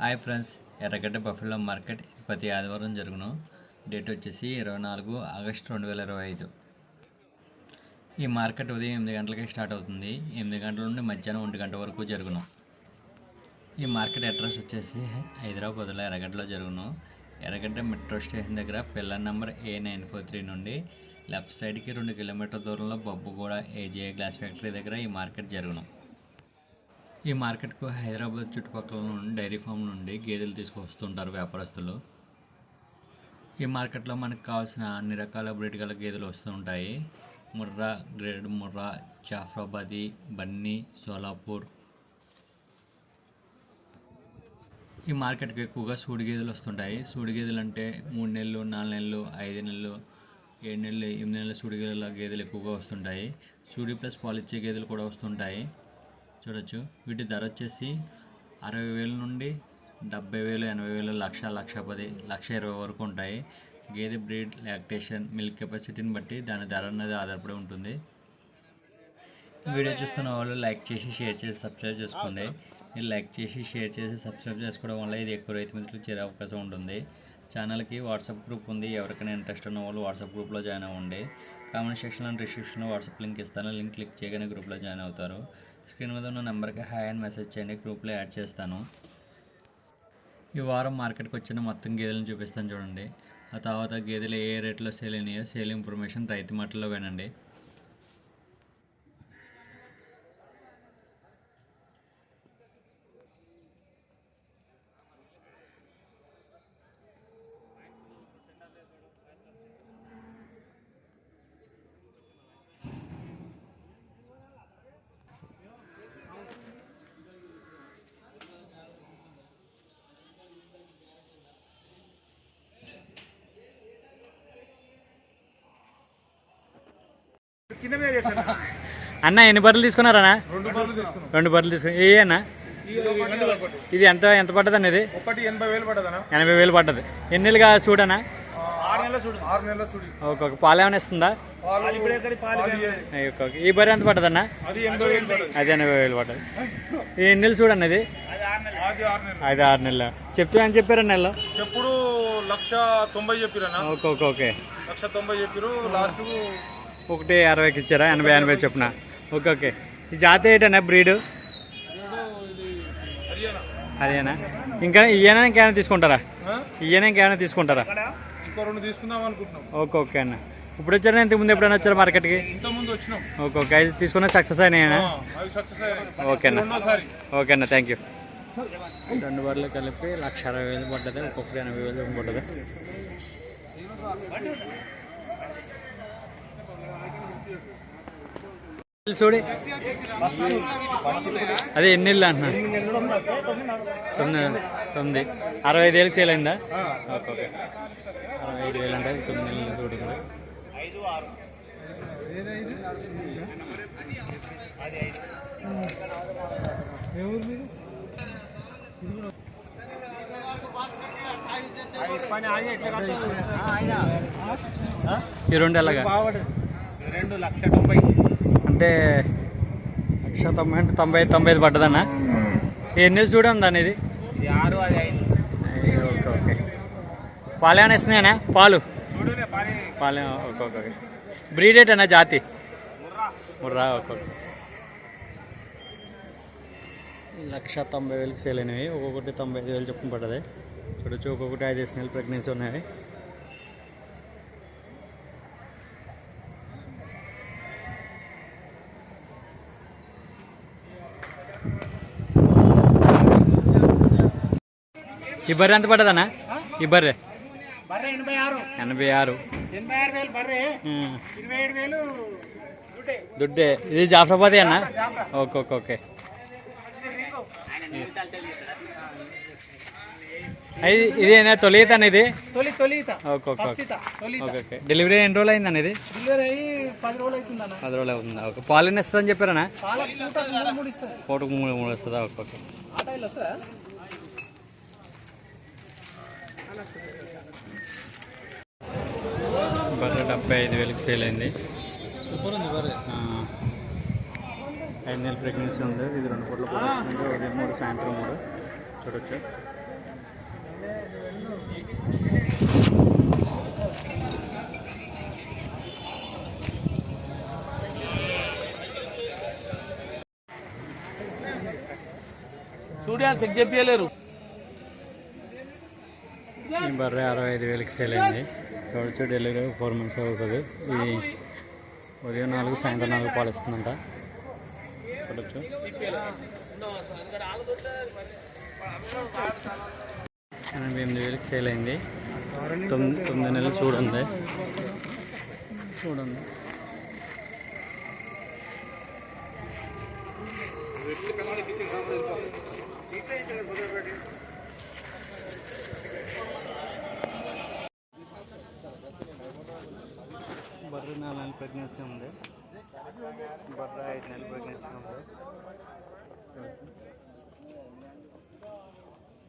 Hi friends Erragadda buffalo market ప్రతి ఆదివారం జరుగును. డేట్ వచ్చేసి ఇరవై నాలుగు ఆగస్టు రెండు వేల ఇరవై ఐదు. ఈ మార్కెట్ ఉదయం ఎనిమిది గంటలకి స్టార్ట్ అవుతుంది. ఎనిమిది గంటల నుండి మధ్యాహ్నం ఒంటి గంట వరకు జరుగును. ఈ మార్కెట్ అడ్రస్ వచ్చేసి హైదరాబాద్లో ఎర్రగడ్డలో జరుగును. ఎర్రగడ్డ మెట్రో స్టేషన్ దగ్గర pillar number A nine four three నుండి లెఫ్ట్ సైడ్కి రెండు కిలోమీటర్ల దూరంలో బొబ్బుగూడ ఏజే గ్లాస్ ఫ్యాక్టరీ దగ్గర ఈ మార్కెట్ జరుగును. ఈ మార్కెట్కు హైదరాబాద్ చుట్టుపక్కల నుండి డైరీ ఫామ్ నుండి గేదెలు తీసుకొస్తుంటారు వ్యాపారస్తులు. ఈ మార్కెట్లో మనకు కావాల్సిన అన్ని రకాల బ్రీడ్ గల గేదెలు వస్తూ ఉంటాయి. ముర్రా గ్రేడ్ ముర్రా జాఫ్రాబాది బన్నీ సోలాపూర్. ఈ మార్కెట్కి ఎక్కువగా సూడి గేదెలు వస్తుంటాయి. సూడి గేదెలు అంటే మూడు నెలలు నాలుగు నెలలు ఐదు నెలలు ఏడు నెలలు ఎనిమిది నెలల సూడి గేదెల గేదెలు ఎక్కువగా వస్తుంటాయి. సూడి ప్లస్ పాలిచ్చే గేదెలు కూడా వస్తుంటాయి. చూడొచ్చు. వీటి ధర వచ్చేసి అరవై వేల నుండి డెబ్బై వేలు ఎనభై వేలు లక్ష లక్ష పది లక్ష ఇరవై వరకు ఉంటాయి. గేదె బ్రీడ్ లాక్టేషన్ మిల్క్ కెపాసిటీని బట్టి దాని ధర అనేది ఆధారపడి ఉంటుంది. వీడియో చూస్తున్న వాళ్ళు లైక్ చేసి షేర్ చేసి సబ్స్క్రైబ్ చేసుకోండి. మీరు లైక్ చేసి షేర్ చేసి సబ్స్క్రైబ్ చేసుకోవడం వల్ల ఇది ఎక్కువ రైతు మిత్రులకు చేరే అవకాశం ఉంటుంది. ఛానల్కి వాట్సాప్ గ్రూప్ ఉంది. ఎవరికైనా ఇంట్రెస్ట్ ఉన్న వాళ్ళు వాట్సాప్ గ్రూప్లో జాయిన్ అవ్వండి. కామెంట్ సెక్షన్లో డిస్క్రిప్షన్లో వాట్సాప్ లింక్ ఇస్తాను. లింక్ క్లిక్ చేయగానే గ్రూప్లో జాయిన్ అవుతారు. స్క్రీన్ మీద ఉన్న నెంబర్కి హాయ్ అని మెసేజ్ చేయండి గ్రూప్లో యాడ్ చేస్తాను. ఈ వారం మార్కెట్కి వచ్చిన మొత్తం గేదెలను చూపిస్తాను చూడండి. ఆ తర్వాత గేదెలు ఏ రేట్లో సేల్ అయినాయో సేల్ ఇన్ఫర్మేషన్ రైతు మాటల్లో వినండి. అన్న ఎన్ని బర్రెలు తీసుకున్నారన్నా? రెండు బర్రెలు తీసుకున్నాం. రెండు బర్రెలు తీసుకుని ఏ అన్న? ఇది ఎంత ఎంత పడ్డది అన్న ఇది? ఒకటి ఎనభై వేలు పడదనా ఎనభై వేలు పడ్డది. ఎన్ని నెలలుగా చూడనా ఆరు నెలల చూడు ఆరు నెలల చూడు ఒక్కొక్క పాలు ఏమైనా ఇస్తుందా? ఈ బర్రె ఎంత పడ్డదన్న? అది ఎనభై వేలు పడదు అది ఎనభై వేలు పడ్డది. ఈ ఎన్ని నెలలు చూడండి అది అది ఆరు నెలలు. చెప్తా అని చెప్పారు నెలలో ఎప్పుడు లక్ష తొంభై చెప్పిరనా ఓకే ఓకే ఓకే. లక్ష తొంభై చెప్పిరు. లాస్ట్ ఒకటి అరవైకి ఇచ్చారా? ఎనభై ఎనభై చొప్పున. Okay okay. ఈ జాతి ఏంటన్నా బ్రీడ్? ఇది హర్యానా. హర్యానా ఇంకా ఈయన ఇంకేమైనా తీసుకుంటారా? ఆ? ఈయన ఇంకేమైనా తీసుకుంటారా? ఇంకో రెండు తీసుకుందాం అనుకుంటున్నాం. ఓకే ఓకే అన్న. ఇప్పుడు వచ్చారా? ఇంతకు ముందు ఎప్పుడైనా వచ్చారా మార్కెట్కి? ఇంత ఓకే ఓకే. అయితే తీసుకున్న సక్సెస్ అయినాయనా? అయ్యాయి ఓకే అన్న. ఓకే అన్న థ్యాంక్ యూ. రెండు బర్రెలు కలిపి లక్ష అరవై వేలు పడ్డది ఒక్కొక్కటి ఎనభై వేలు పడ్డది. చూడి. అదే ఎన్ని ఇల్లు అంటున్నా? తొమ్మిది తొమ్మిది. అరవై ఐదు వేలకు సేల్ అయిందా ఓకే ఓకే. అరవై ఐదు వేలు అంటే తొమ్మిది నెలలు చూడు ఈ రెండు ఎలాగా? రెండు లక్ష తొంభై. అంటే లక్ష తొంభై అంటే తొంభై తొంభై ఐదు పడ్డదన్నా? ఎన్ని చూడండి అనేది ఇది ఆరు అది ఐదు. Okay okay. పాలు ఏమైనా ఇస్తున్నాయనా పాలు. పాలు ఓకే ఓకే ఓకే. బ్రీడ్ ఏంటన్నా జాతి? ముర్రా. Okay okay. లక్ష తొంభై వేలకి సేల్ అయినవి. ఒక్కొక్కటి తొంభై ఐదు వేలు చొప్పున పడ్డది. చూడొచ్చు ఒక్కొక్కటి ఐదు వేసిన నెలలు ప్రెగ్నెన్సీ ఉన్నాయి ఈ బర్రె ఎంత పడ్డదన్నా? ఈ బర్రె? ఎనభై ఆరు. దుడ్డే. ఇది జాఫరాబాద్ అన్న? Okay okay okay. ఇదేనా తొలిత అనేది తొలి తొలిత. ఓకే డెలివరీ ఎన్ని రోజులు అయింది అనేది డెలివరీ అయ్యి పది రోజులు అవుతుందన్న పది రోజులు అవుతుందా? ఓకే. పాలు ఎన్ని ఇస్తుందని చెప్పారనా పూటకు మూడు మూడు వస్తుందా? ఓకే బర్రె డెబ్బై ఐదు వేలకు సేల్ అయింది. సూపర్ ఉంది బర్రె. ఐదు నెలల ప్రెగ్నెన్సీ ఉంది. ఇది రెండు పూట్ల ఉదయం మూడు సాయంత్రం మూడు. చూడొచ్చు. స్టూడియో చెక్ చెప్పలేరు ఈ బర్రె అరవై ఐదు వేలకి సేల్ అయింది. చూడొచ్చు డెలివరీ ఫోర్ మంత్స్ అవుతుంది. ఇది ఉదయం నాలుగు సాయంత్రం నాలుగు పాలు ఇస్తుందంట చూడొచ్చు ఎనభై ఎనిమిది వేలకు సేల్ అయింది. తొమ్మిది తొమ్మిది నెలలు చూడండి. చూడండి. బర్రె నాలుగు నెలలు ప్రెగ్నెన్సీ ఉంది. బర్రె ఐదు నెలలు ప్రెగ్నెన్సీ ఉంది.